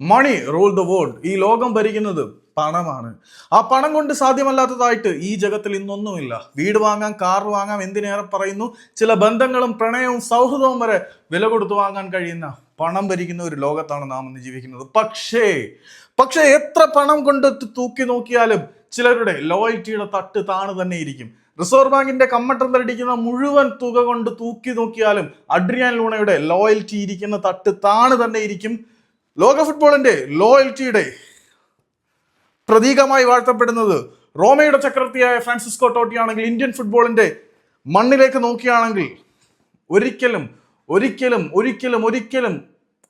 Money rule the world ഈ ലോകം ഭരിക്കുന്നത് പണമാണ്. ആ പണം കൊണ്ട് സാധ്യമല്ലാത്തതായിട്ട് ഈ ജഗത്തിൽ ഇന്നൊന്നുമില്ല. വീട് വാങ്ങാം കാർ വാങ്ങാം എന്തിനേറെ പറയുന്നു? ചില ബന്ധങ്ങളും പ്രണയവും സൗഹൃദവും വരെ വില കൊടുത്തു വാങ്ങാൻ കഴിയുന്ന പണം ഭരിക്കുന്ന ഒരു ലോകത്താണ് നാം ഇന്ന് ജീവിക്കുന്നത്. പക്ഷേ പക്ഷേ എത്ര പണം കൊണ്ട് തൂക്കി നോക്കിയാലും ചിലരുടെ ലോയൽറ്റിയുടെ തട്ട് താണു തന്നെ ഇരിക്കും. റിസർവ് ബാങ്കിന്റെ കമ്മട്ടം തടിക്കുന്ന മുഴുവൻ തുക കൊണ്ട് തൂക്കി നോക്കിയാലും അഡ്രിയാൻ ലൂണയുടെ ലോയൽറ്റി ഇരിക്കുന്ന തട്ട് താണു തന്നെ ഇരിക്കും. ലോക ഫുട്ബോളിന്റെ ലോയൽറ്റിയുടെ പ്രതീകമായി വാഴ്ത്തപ്പെടുന്നത് റോമയുടെ ചക്രവർത്തിയായ ഫ്രാൻസിസ്കോ ടോട്ടിയാണെങ്കിൽ ഇന്ത്യൻ ഫുട്ബോളിന്റെ മണ്ണിലേക്ക് നോക്കിയാണെങ്കിൽ ഒരിക്കലും ഒരിക്കലും ഒരിക്കലും ഒരിക്കലും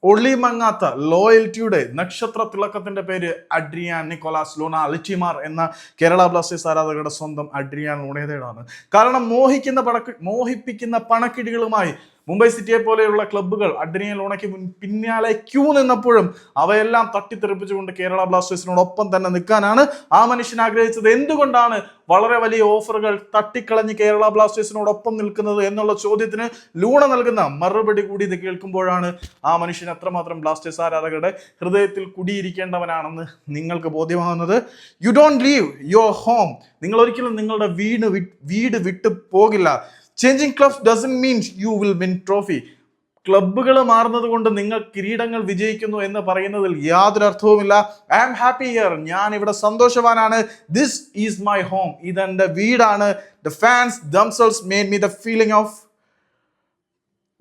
ഒളിമങ്ങാത്ത ലോയൽറ്റിയുടെ നക്ഷത്ര തിളക്കത്തിന്റെ പേര് അഡ്രിയാൻ നിക്കോളാസ് ലൂണ അലിറ്റിമാർ എന്ന കേരള ബ്ലാസ്റ്റേഴ്സ് ആരാധകരുടെ സ്വന്തം അഡ്രിയാൻ ലൂണേതയുടെയാണ് കാരണം മോഹിക്കുന്ന പണക്കി മോഹിപ്പിക്കുന്ന പണക്കിടികളുമായി മുംബൈ സിറ്റിയെ പോലെയുള്ള ക്ലബ്ബുകൾ അഡ്രിയൻ ലോണയ്ക്ക് പിന്നാലെ ക്യൂ നിന്നപ്പോഴും അവയെല്ലാം തട്ടിത്തെറിപ്പിച്ചുകൊണ്ട് കേരള ബ്ലാസ്റ്റേഴ്സിനോടൊപ്പം തന്നെ നിൽക്കാനാണ് ആ മനുഷ്യൻ ആഗ്രഹിച്ചത്. എന്തുകൊണ്ടാണ് വളരെ വലിയ ഓഫറുകൾ തട്ടിക്കളഞ്ഞ് കേരള ബ്ലാസ്റ്റേഴ്സിനോടൊപ്പം നിൽക്കുന്നത് എന്നുള്ള ചോദ്യത്തിന് ലൂണ നൽകുന്ന മറുപടി കൂടി ഇത് കേൾക്കുമ്പോഴാണ് ആ മനുഷ്യൻ എത്രമാത്രം ബ്ലാസ്റ്റേഴ്സ് ആരാധകരുടെ ഹൃദയത്തിൽ കുടിയിരിക്കേണ്ടവനാണെന്ന് നിങ്ങൾക്ക് ബോധ്യമാകുന്നത്. You don't leave your home നിങ്ങൾ ഒരിക്കലും നിങ്ങളുടെ വീട് വീട് വിട്ടു പോകില്ല. Changing clubs doesn't means you will win trophy ക്ലബ്ബുകൾ മാറുന്നത് കൊണ്ട് നിങ്ങൾ കിരീടങ്ങൾ വിജയിക്കുന്നു എന്ന് പറയുന്നതിൽ യാതൊരു അർത്ഥവുമില്ല. ഐ ആം ഹാപ്പി ഹിയർ ഞാൻ ഇവിടെ സന്തോഷവാനാണ്. ദിസ് ഈസ് മൈ ഹോം ഇതെന്റെ വീടാണ്. The fans themselves made me the feeling of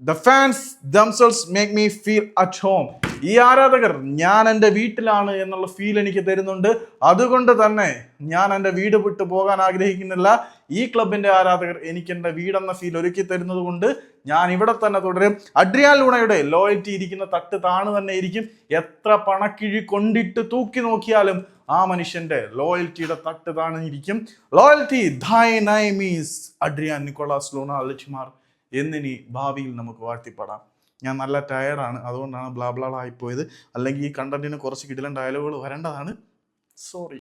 the fans themselves make me feel at home ഈ ആരാധകർ ഞാൻ എന്റെ വീട്ടിലാണ് എന്നുള്ള ഫീൽ എനിക്ക് തരുന്നുണ്ട്. അതുകൊണ്ട് തന്നെ ഞാൻ എന്റെ വീട് വിട്ടു പോകാൻ ആഗ്രഹിക്കുന്നില്ല. ഈ ക്ലബിന്റെ ആരാധകർ എനിക്ക് എന്റെ വീടെന്ന ഫീൽ ഒരുക്കി തരുന്നത് കൊണ്ട് ഞാൻ ഇവിടെ തന്നെ തുടരും. അഡ്രിയാൻ ലൂണയുടെ ലോയൽറ്റി ഇരിക്കുന്ന തട്ട് താണു തന്നെ ഇരിക്കും. എത്ര പണക്കിഴി കൊണ്ടിട്ട് തൂക്കി നോക്കിയാലും ആ മനുഷ്യന്റെ ലോയൽറ്റിയുടെ തട്ട് താണിരിക്കും. Loyalty thy name is Adrian Nicolas Luna അലിച്ചുമാർ എന്നിനി ഭാവിയിൽ നമുക്ക് വാഴ്ത്തിപ്പെടാം. ഞാൻ നല്ല ടയർഡാണ് അതുകൊണ്ടാണ് ബ്ലാബ്ലാളായിപ്പോയത് അല്ലെങ്കിൽ ഈ കണ്ടന്റിന് കുറച്ച് കിടിലൻ ഡയലോഗുകൾ വരേണ്ടതാണ്. സോറി